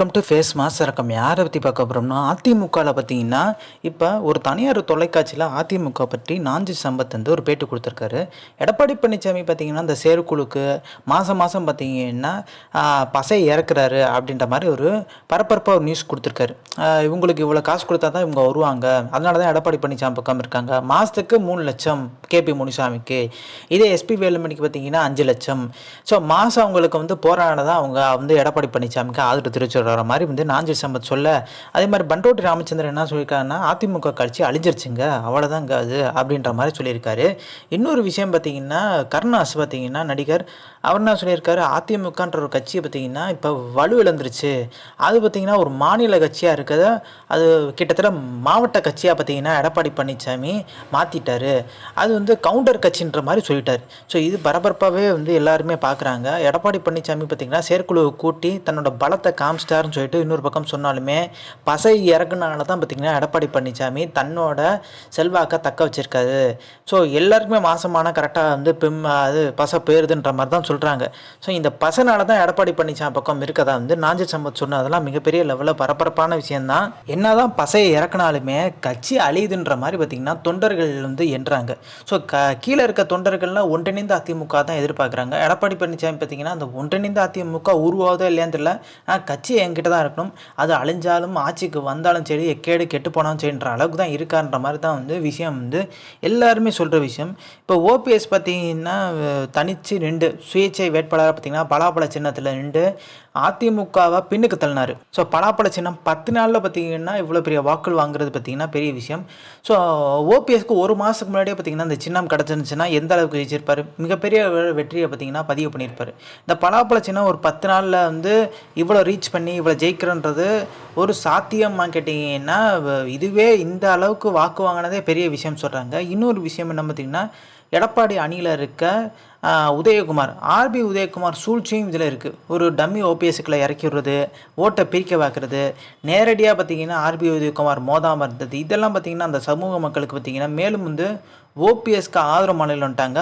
Welcome to face master ரகம் யாரை பற்றி பார்க்க போகிறோம்னா அதிமுகவில் பார்த்தீங்கன்னா இப்போ ஒரு தனியார் தொலைக்காட்சியில் அதிமுக பற்றி நாஞ்சி சம்பத் வந்து ஒரு பேட்டி கொடுத்துருக்காரு. எடப்பாடி பழனிசாமி பார்த்தீங்கன்னா இந்த சேர்க்குழுக்கு மாதம் மாதம் பார்த்தீங்கன்னா பசை இறக்குறாரு அப்படின்ற மாதிரி ஒரு பரபரப்பாக ஒரு நியூஸ் கொடுத்துருக்காரு. இவங்களுக்கு இவ்வளோ காசு கொடுத்தா தான் இவங்க வருவாங்க. அதனால தான் எடப்பாடி பழனிசாமி பக்கம் இருக்காங்க. மாதத்துக்கு மூணு லட்சம் கேபி முனிசாமிக்கு. இதே எஸ்பி வேலுமணிக்கு பார்த்தீங்கன்னா அஞ்சு லட்சம். ஸோ மாதம் அவங்களுக்கு வந்து போராடினதான் அவங்க வந்து எடப்பாடி பழனிசாமிக்கு ஆதரவு வர மாதிரி வந்து நாஞ்சி சம்பத் சொல்ல அதே மாதிரி பண்டோட்டி ராமச்சந்திரன் என்ன சொல்லியிருக்காருன்னா அதிமுக கட்சி அழிஞ்சிருச்சுங்க அவ்வளோதாங்க அது அப்படின்ற மாதிரி சொல்லியிருக்காரு. இன்னொரு விஷயம் பார்த்தீங்கன்னா கருணாஸ் பார்த்தீங்கன்னா நடிகர் அவர் என்ன சொல்லியிருக்காரு அதிமுகன்ற ஒரு கட்சியை பார்த்தீங்கன்னா இப்போ வலு இழந்துருச்சு. அது பார்த்தீங்கன்னா ஒரு மாநில கட்சியாக இருக்கிறத அது கிட்டத்தட்ட மாவட்ட கட்சியாக பார்த்தீங்கன்னா எடப்பாடி பழனிசாமி மாற்றிட்டார் அது வந்து கவுண்டர் கட்சின்ற மாதிரி சொல்லிட்டார். ஸோ இது பரபரப்பாகவே வந்து எல்லாருமே பார்க்குறாங்க. எடப்பாடி பழனிசாமி பார்த்தீங்கன்னா செயற்குழுவை கூட்டி தன்னோட பலத்தை காமிச்சிட்டாருன்னு சொல்லிட்டு இன்னொரு பக்கம் சொன்னாலுமே பசை இறக்குனால தான் பார்த்தீங்கன்னா எடப்பாடி பழனிசாமி தன்னோட செல்வாக்கை தக்க வச்சுருக்காது ஸோ எல்லாருக்குமே மாசமான கரெக்டாக வந்து பெம் அது பசை போயிருதுன்ற மாதிரி தான் சொல்கிறாங்க ஸோ இந்த பசைனால தான் எடப்பாடி பழனிசாமி பக்கம் இருக்கதா வந்து நாஞ்சி சம்பத் சொன்னதெல்லாம் மிகப்பெரிய லெவலில் பரபரப்பான விஷயம்தான். என்னதான் பசையை இறக்குனாலுமே கட்சி அழியுதுன்ற மாதிரி பார்த்தீங்கன்னா தொண்டர்கள் வந்து என்றாங்க. ஸோ க கீழே இருக்க தொண்டர்கள்லாம் ஒன்றிணைந்த அதிமுக தான் எதிர்பார்க்குறாங்க. எடப்பாடி பழனிசாமி பார்த்திங்கன்னா அந்த ஒன்றிணைந்த அதிமுக உருவாவதோ இல்லையான்னு தெரியல. ஆனால் கட்சி என்கிட்ட தான் இருக்கணும். அது அழிஞ்சாலும் ஆட்சிக்கு வந்தாலும் சரி எக்கேடு கெட்டு போனாலும் சரின்ற அளவுக்கு தான் இருக்கான்ற மாதிரி தான் வந்து விஷயம் வந்து எல்லாருமே சொல்கிற விஷயம். இப்போ ஓபிஎஸ் பார்த்தீங்கன்னா தனித்து தனிச்சு நின்று சுயேட்சை வேட்பாளராக பார்த்தீங்கன்னா பலாப்பழ சின்னத்தில் நின்று அதிமுகவை பின்னுக்கு தள்ளினார். ஸோ பலாப்பழ சின்னம் பத்து நாளில் பார்த்தீங்கன்னா இவ்வளோ பெரிய வாக்குகள் வாங்குறது பார்த்தீங்கன்னா பெரிய விஷயம். ஸோ ஓபிஎஸ்க்கு ஒரு மாதத்துக்கு முன்னாடியே பார்த்தீங்கன்னா இந்த சின்னம் கிடச்சிருந்துச்சுன்னா எந்த அளவுக்கு ஜெயிச்சிருப்பார்? மிகப்பெரிய வெற்றியை பார்த்தீங்கன்னா பதிவு பண்ணியிருப்பார். இந்த பலாப்பழ சின்னம் ஒரு பத்து நாளில் வந்து இவ்வளோ ரீச் பண்ணி இவ்வளோ ஜெயிக்கிறன்றது ஒரு சாத்தியமாக கேட்டிங்கன்னா இதுவே இந்த அளவுக்கு வாக்கு வாங்கினதே பெரிய விஷயம் சொல்கிறாங்க இன்னொரு விஷயம் என்ன பார்த்தீங்கன்னா எடப்பாடி அணியில் இருக்க உதயகுமார் ஆர்பி உதயகுமார் சூழ்ச்சியும் இதில் இருக்குது ஒரு டம்மி ஓபிஎஸ்க்குள்ளே இறக்கி விடுறது ஓட்டை பிரிக்க வைக்கிறது நேரடியாக பார்த்திங்கன்னா ஆர்பி உதயகுமார் மோதாமல் இருந்தது. இதெல்லாம் பார்த்தீங்கன்னா அந்த சமூக மக்களுக்கு பார்த்தீங்கன்னா மேலும் வந்து ஓபிஎஸ்க்கு ஆதரவு மாநிலம் வந்துட்டாங்க.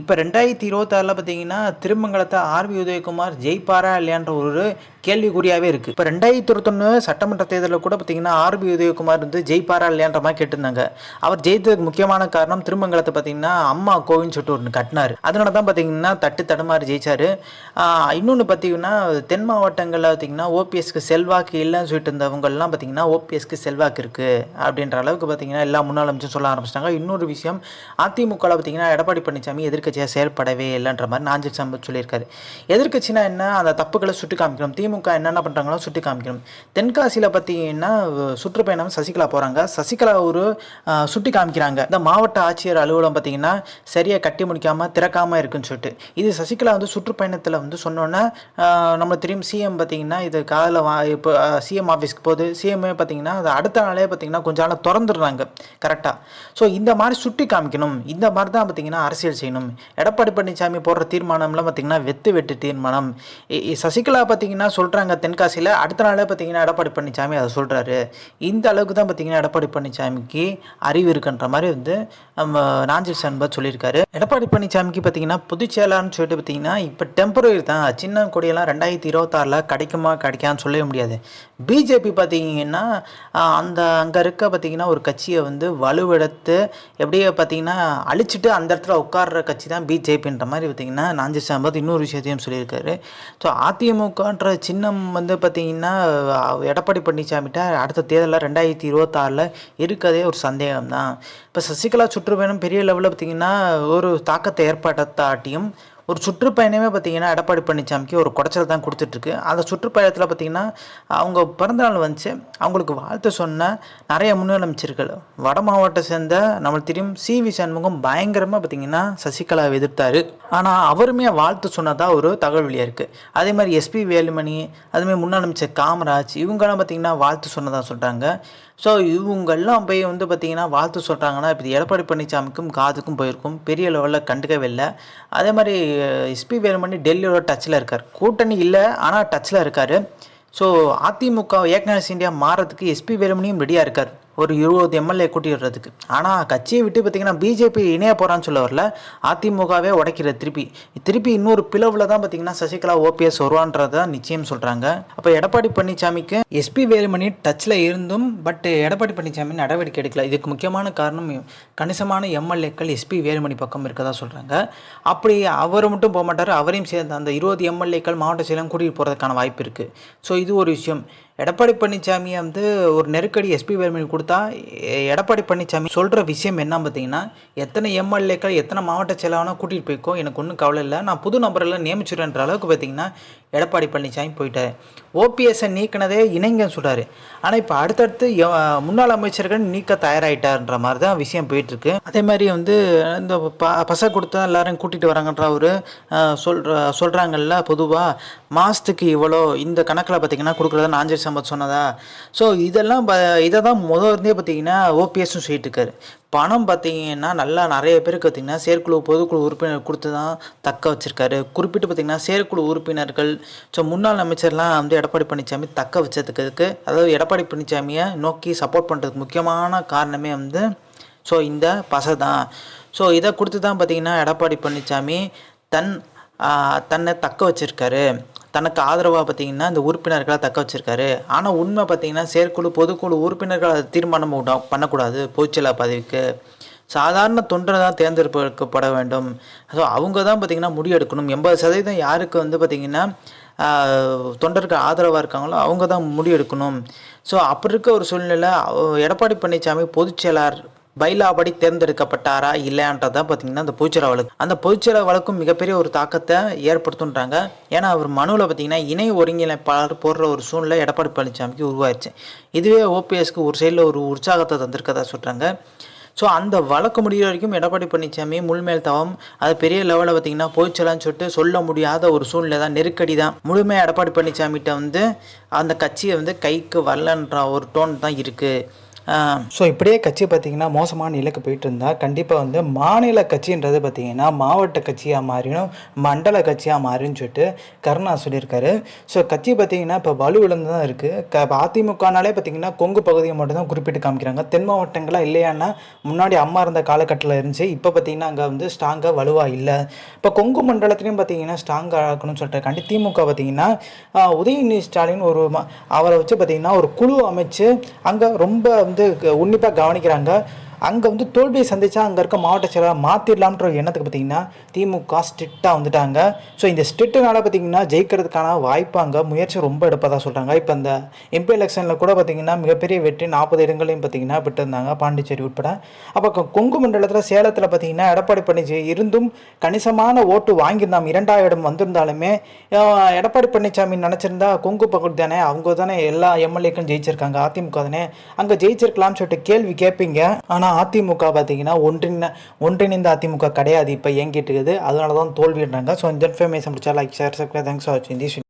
இப்போ ரெண்டாயிரத்தி இருபத்தாறில் பார்த்தீங்கன்னா திருமங்கலத்தை ஆர்பி உதயகுமார் ஜெயிப்பாரா இல்லையான்ற ஒரு கேள்விக்குறியாகவே இருக்குது இப்போ ரெண்டாயிரத்தி இருபத்தொன்று சட்டமன்ற தேர்தலில் கூட பார்த்தீங்கன்னா ஆர்பி உதயகுமார் வந்து ஜெயிப்பாரா இல்லையான்ற மாதிரி கேட்டிருந்தாங்க. அவர் ஜெயித்ததுக்கு முக்கியமான காரணம் திருமங்கலத்தை பார்த்தீங்கன்னா அம்மா கோவில்னு சொல்லிட்டு ஒன்று கட்டினார். அதனால தான் பார்த்தீங்கன்னா தட்டு தடுமாறி ஜெயிச்சார். இன்னொன்று பார்த்தீங்கன்னா தென் மாவட்டங்களில் பார்த்தீங்கன்னா ஓபிஎஸ்க்கு செல்வாக்கு இல்லைன்னு சொல்லிட்டு இருந்தவங்கெல்லாம் பார்த்தீங்கன்னா ஓபிஎஸ்க்கு செல்வாக்கு இருக்குது அப்படின்ற அளவுக்கு பார்த்தீங்கன்னா எல்லா முன்னாள் அமைச்சும் சொல்ல ஆரம்பிச்சிட்டாங்க. இன்னொரு விஷயம் அதிமுகவில் பார்த்தீங்கன்னா எடப்பாடி பழனிசாமி எதிர்கட்சியாக செயல்படவே இல்லைன்ற மாதிரி நாஞ்சில் சம்பத் சொல்லியிருக்காரு. எதிர்க்கட்சினா என்ன? அந்த தப்புகளை சுட்டி காமிக்கணும் திமுக என்னென்ன பண்ணுறாங்களோ சுட்டி காமிக்கணும். தென்காசியில் பார்த்தீங்கன்னா சுற்றுப்பயணம் சசிகலா போகிறாங்க சசிகலா ஒரு சுட்டி காமிக்கிறாங்க. இந்த மாவட்ட ஆட்சியர் அலுவலகம் பார்த்தீங்கன்னா சரியாக கட்டி முடிக்காமல் திறக்காமல் இருக்குன்னு சொல்லிட்டு. இது சசிகலா வந்து சுற்றுப்பயணத்தில் வந்து சொன்னோன்னே நம்ம திரும்பி சிஎம் பார்த்தீங்கன்னா இது காதில் வா இப்போ சிஎம் ஆஃபீஸ்க்கு போகுது. சிஎம்ஏ பார்த்தீங்கன்னா அது அடுத்த நாளே பார்த்தீங்கன்னா கொஞ்ச நாள் திறந்துடுறாங்க. கரெக்டாக ஸோ இந்த மாதிரி சுட்டி காமிக்கணும். இந்த மாதிரி தான் பார்த்தீங்கன்னா அரசியல் செய்யணும். எடப்பாடி பழனிசாமி போடுற தீர்மானம்லாம் பார்த்தீங்கன்னா வெத்து வெட்டு தீர்மானம். சசிகலா பார்த்தீங்கன்னா சொல்கிறாங்க தென்காசியில். அடுத்த நாளே பார்த்தீங்கன்னா எடப்பாடி பழனிசாமி அதை சொல்கிறாரு இந்த அளவுக்கு தான் பார்த்தீங்கன்னா எடப்பாடி பழனிசாமிக்கு அறிவு இருக்குன்ற மாதிரி வந்து நம்ம நாஞ்சில் சண்பத் சொல்லியிருக்காரு. எடப்பாடி பழனிசாமிக்கு பார்த்தீங்கன்னா புதுச்சேலான்னு சொல்லிட்டு பார்த்தீங்கன்னா இப்போ டெம்பரரி தான். சின்ன கொடியெல்லாம் ரெண்டாயிரத்தி இருபத்தாறில் கிடைக்குமா கிடைக்கான்னு சொல்லவே முடியாது. பிஜேபி பார்த்தீங்கன்னா அந்த அங்கே இருக்க பார்த்தீங்கன்னா ஒரு கட்சியை வந்து வலுவெடுத்து எப்படியே பார்த்தீங்கன்னா அழிச்சிட்டு அந்த இடத்துல உட்கார்ற கட்சி தான் பிஜேபின்ற மாதிரி பார்த்தீங்கன்னா நாஞ்சில் சாம்பத் இன்னொரு விஷயத்தையும் சொல்லியிருக்காரு. ஸோ அதிமுகன்ற சின்னம் வந்து பார்த்தீங்கன்னா எடப்பாடி பழனிசாமிகிட்ட அடுத்த தேர்தலில் ரெண்டாயிரத்தி இருபத்தாறில் இருக்கதே ஒரு சந்தேகம் தான் இப்போ சசிகலா சுற்றுப்பயணம் பெரிய லெவலில் பார்த்தீங்கன்னா ஒரு தாக்கத்தை ஏற்படுத்தாட்டியும் ஒரு சுற்றுப்பயணமே பார்த்தீங்கன்னா எடப்பாடி பழனிசாமிக்கு ஒரு குடைச்சல் தான் கொடுத்துட்ருக்கு. அந்த சுற்றுப்பயணத்தில் பார்த்திங்கன்னா அவங்க பிறந்தநாள் வந்துச்சு. அவங்களுக்கு வாழ்த்து சொன்ன நிறைய முதலமைச்சர்கள் வட மாவட்டம் சேர்ந்த நம்மளுக்கு தெரியும் சி வி சண்முகம் பயங்கரமாக பார்த்தீங்கன்னா சசிகலாவை எதிர்த்தார். ஆனால் அவருமே வாழ்த்து சொன்னதாக ஒரு தகவல் வெளியாக இருக்குது அதே மாதிரி எஸ்பி வேலுமணி அதுமாதிரி முன்னாள் அமைச்சர் காமராஜ் இவங்கெல்லாம் பார்த்தீங்கன்னா வாழ்த்து சொன்னதாக சொல்கிறாங்க ஸோ இவங்கெல்லாம் போய் வந்து பார்த்திங்கன்னா வாழ்த்து சொல்கிறாங்கன்னா இப்போ எடப்பாடி பழனிசாமிக்கும் காதுக்கும் போயிருக்கும். பெரிய லெவலில் கண்டுக்கவே இல்லை. அதே மாதிரி எஸ்பி வேலுமணி டெல்லியோட டச்சில் இருக்கார். கூட்டணி இல்லை ஆனால் டச்சில் இருக்கார். ஸோ அதிமுக ஏக்னாஸ் இந்தியா மாறதுக்கு எஸ்பி வேலுமணியும் ரெடியாக இருக்கார். ஒரு இருபது எம்எல்ஏ கூட்டி வர்றதுக்கு ஆனால் கட்சியை விட்டு பார்த்தீங்கன்னா பிஜேபி இணைய போகிறான்னு சொல்ல வரல. அதிமுகவே உடைக்கிற திருப்பி. திருப்பி இன்னொரு பிளவில் தான் பார்த்தீங்கன்னா சசிகலா ஓபிஎஸ் வருவான்றதை நிச்சயம் சொல்கிறாங்க அப்போ எடப்பாடி பழனிசாமிக்கு எஸ்பி வேலுமணி டச்சில் இருந்தும் பட் எடப்பாடி பழனிசாமி நடவடிக்கை எடுக்கல. இதுக்கு முக்கியமான காரணம் கணிசமான எம்எல்ஏக்கள் எஸ்பி வேலுமணி பக்கம் இருக்கதா சொல்கிறாங்க அப்படி அவர் மட்டும் போக மாட்டார் அவரையும் சேர்ந்த அந்த இருபது எம்எல்ஏக்கள் மாவட்ட செயலம் கூட்டிகிட்டு போகிறதுக்கான வாய்ப்பு இருக்குது ஸோ இது ஒரு விஷயம். எடப்பாடி பழனிசாமியை வந்து ஒரு நெருக்கடி எஸ்பி வேலுமணி கொடுத்தா எடப்பாடி பழனிசாமி சொல்கிற விஷயம் என்ன பார்த்தீங்கன்னா எத்தனை எம்எல்ஏக்கள் எத்தனை மாவட்ட செயலாளனா கூட்டிகிட்டு போய்க்கோ எனக்கு ஒன்றும் கவலை இல்லை. நான் புது நபரெல்லாம் நியமிச்சுடுன்ற அளவுக்கு பார்த்தீங்கன்னா எடப்பாடி பழனிசாமி போயிட்டார். ஓபிஎஸ்ஸை நீக்கினதே இணைங்க சொல்கிறார் ஆனால் இப்போ அடுத்தடுத்து முன்னாள் அமைச்சர்கள் நீக்க தயாராகிட்டார்ன்ற மாதிரி தான் விஷயம் போயிட்டுருக்கு. அதே மாதிரி வந்து இந்த ப பசை கொடுத்தா எல்லாரும் கூட்டிகிட்டு வராங்கன்ற ஒரு சொல்கிற சொல்கிறாங்கல்ல பொதுவாக மாதத்துக்கு இவ்வளோ இந்த கணக்கில் பார்த்தீங்கன்னா கொடுக்குறத நான் சம்பத் சொன்னதா? ஸோ இதெல்லாம் ப இதை தான் முதல் இருந்தே பார்த்தீங்கன்னா ஓபிஎஸ்ஸும் சொல்லிட்டு இருக்காரு. பணம் பார்த்தீங்கன்னா நல்லா நிறைய பேருக்கு பார்த்தீங்கன்னா செயற்குழு பொதுக்குழு உறுப்பினர் கொடுத்து தான் தக்க வச்சுருக்காரு. குறிப்பிட்டு பார்த்தீங்கன்னா செயற்குழு உறுப்பினர்கள் ஸோ முன்னாள் அமைச்சர்லாம் வந்து எடப்பாடி பழனிசாமி தக்க வச்சதுக்கு அதாவது எடப்பாடி பழனிசாமியை நோக்கி சப்போர்ட் பண்ணுறதுக்கு முக்கியமான காரணமே வந்து ஸோ இந்த பசை தான் ஸோ இதை கொடுத்து தான் பார்த்தீங்கன்னா எடப்பாடி பழனிசாமி தன் தன்னை தக்க வச்சிருக்காரு. தனக்கு ஆதரவாக பார்த்தீங்கன்னா இந்த உறுப்பினர்களை தக்க வச்சுருக்காரு. ஆனால் உண்மை பார்த்தீங்கன்னா செயற்குழு பொதுக்குழு உறுப்பினர்கள் அதை தீர்மானம் பண்ணக்கூடாது பொதுச்செயலாளர் பதவிக்கு. சாதாரண தொண்டரை தான் தேர்ந்தெடுக்கப்பட வேண்டும். ஸோ அவங்க தான் பார்த்தீங்கன்னா முடிவெடுக்கணும் எண்பது சதவீதம் யாருக்கு வந்து பார்த்தீங்கன்னா தொண்டருக்கு ஆதரவாக இருக்காங்களோ அவங்க தான் முடிவெடுக்கணும் ஸோ அப்படி இருக்க ஒரு சூழ்நிலை எடப்பாடி பழனிசாமி பொதுச்செயலாளர் பைலாபடி தேர்ந்தெடுக்கப்பட்டாரா இல்லையான்றதா பார்த்தீங்கன்னா அந்த பொதுச்செயலர் வழக்கு. அந்த பொதுச்செயலர் வழக்கும் மிகப்பெரிய ஒரு தாக்கத்தை ஏற்படுத்துன்றாங்க. ஏன்னா அவர் மனுவில் பார்த்தீங்கன்னா இணை ஒருங்கிணைப்பாளர் போடுற ஒரு சூழ்நிலை எடப்பாடி பழனிசாமிக்கு உருவாயிருச்சு. இதுவே ஓபிஎஸ்க்கு ஒரு சைடில் ஒரு உற்சாகத்தை தந்திருக்கதா சொல்கிறாங்க ஸோ அந்த வழக்கு முடிகிற வரைக்கும் எடப்பாடி பழனிசாமி முழுமேல் தவம். அது பெரிய லெவலில் பார்த்தீங்கன்னா போய்ச்சலான்னு சொல்லிட்டு சொல்ல முடியாத ஒரு சூழ்நிலை தான் நெருக்கடி தான். முழுமையாக எடப்பாடி பழனிசாமிகிட்ட வந்து அந்த கட்சியை வந்து கைக்கு வரலன்ற ஒரு டோன் தான் இருக்குது ஸோ இப்படியே கட்சி பார்த்திங்கன்னா மோசமான நிலைக்கு போயிட்டு இருந்தால் கண்டிப்பாக வந்து மாநில கட்சின்றது பார்த்திங்கன்னா மாவட்ட கட்சியாக மாறிடும் மண்டல கட்சியாக மாறின்னு சொல்லிட்டு கருணா சொல்லியிருக்காரு. ஸோ கட்சி பார்த்திங்கன்னா இப்போ வலுவிழந்து தான் இருக்குது க அதிமுகனாலே பார்த்திங்கன்னா கொங்கு பகுதியை மட்டும் தான் குறிப்பிட்டு காமிக்கிறாங்க. தென் மாவட்டங்களாக இல்லையான்னா முன்னாடி அம்மா இருந்த காலகட்டத்தில் இருந்துச்சு. இப்போ பார்த்திங்கன்னா அங்கே வந்து ஸ்ட்ராங்காக வலுவாக இல்லை. இப்போ கொங்கு மண்டலத்துலேயும் பார்த்திங்கன்னா ஸ்ட்ராங்காக ஆக்கணும்னு சொல்லிட்டு கண்டி திமுக பார்த்திங்கன்னா உதயநிதி ஸ்டாலின் ஒரு அவரை வச்சு பார்த்திங்கன்னா ஒரு குழு அமைச்சு அங்கே ரொம்ப வந்து உன்னிப்பாக கவனிக்கிறாங்க. அங்கே வந்து தோல்வியை சந்திச்சா அங்கே இருக்க மாவட்ட செயலாளர் மாற்றிடலாம்ன்ற ஒரு எண்ணத்துக்கு பார்த்தீங்கன்னா திமுக ஸ்ட்ரிக்டாக வந்துட்டாங்க. ஸோ இந்த ஸ்ட்ரிக்ட்னால பார்த்தீங்கன்னா ஜெயிக்கிறதுக்கான வாய்ப்பு அங்கே முயற்சி ரொம்ப எடுப்பதாக சொல்கிறாங்க இப்போ இந்த எம்பி எலெக்ஷனில் கூட பார்த்தீங்கன்னா மிகப்பெரிய வெற்றி நாற்பது இடங்களையும் பார்த்தீங்கன்னா விட்டுருந்தாங்க பாண்டிச்சேரி உட்பட. அப்போ கொங்கு மண்டலத்தில் சேலத்தில் பார்த்தீங்கன்னா எடப்பாடி பழனிசாமி இருந்தும் கணிசமான ஓட்டு வாங்கியிருந்தாம். இரண்டாயிரம் இடம் வந்திருந்தாலுமே எடப்பாடி பழனிசாமி நினச்சிருந்தா கொங்கு பகுதி தானே அவங்க தானே எல்லா எம்எல்ஏக்களும் ஜெயிச்சிருக்காங்க அதிமுக தானே. அங்கே ஜெயிச்சிருக்கலாம்னு சொல்லிட்டு கேள்வி கேட்பீங்க ஆனால் அதிமுக பார்த்தீங்கன்னா ஒன்றிண ஒன்றிணைந்த அதிமுக கிடையாது இப்போ இயங்கிட்டு இருக்குது. அதனால தான் தோல்வின்றாங்க ஸோ இந்த இன்ஃபர்மேஷன் பிடிச்சா like share subscribe thanks for வாட்சிங் திஸ்